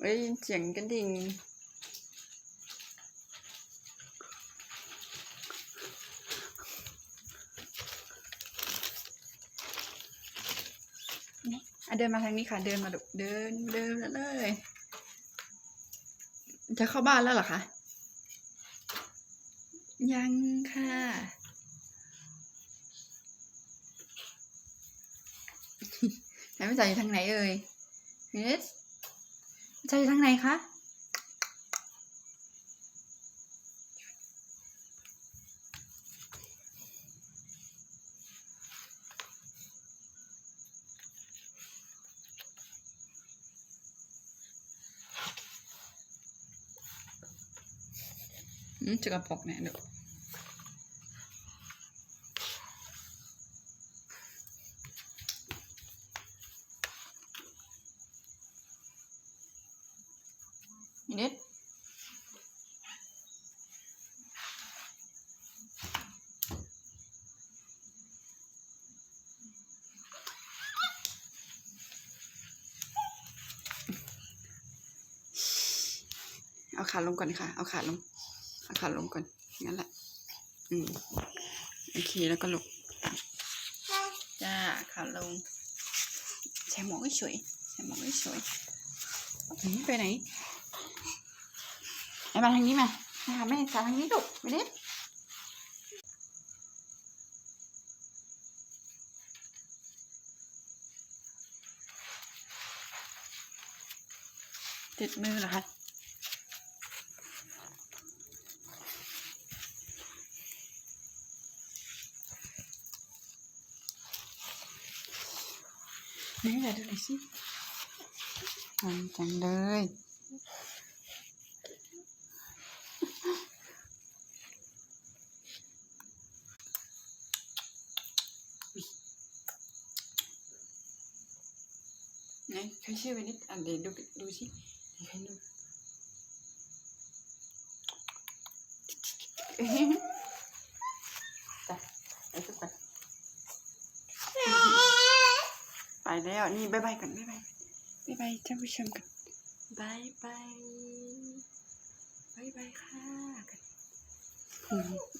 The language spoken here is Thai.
ได้ยินเสียงกระดิ่งอะเดินมาทางนี้ค่ะ เดินมาลูเดินเดินเลย จะเข้าบ้านแล้วเหรอคะ ยังค่ะไหนไม่จ่ายอยู่ทางไหนเอ่ยเฮส จ่ายอยู่ทางไหนคะอืมจะกระปอก เนี่ยเดี๋ยวนิดเอาขาลงก่อนค่ะ เอาขาลง เอาขาลงก่อน งั้นแหละ อืม โอเค แล้วก็ลงจ้า ขาลงใส่หมวกให้สวยใส่หมวกให้สวยหนีไปไหน มาทางนี้มามาหาแม่สาทางนี้ลูกไปเด็ดติดมือเหรอคะไหนไหนดูหน่อยสิอันจังเลย ไหนใครชื่อวันนี้อ่านเดี๋ยวดูดูสิใครดูเอ๊ะไปไปสุดไปไปแล้วนี่บายบายกันบายบายบายบายท่านผู้ชมกันบายบายบายบายค่ะกันอืมเออ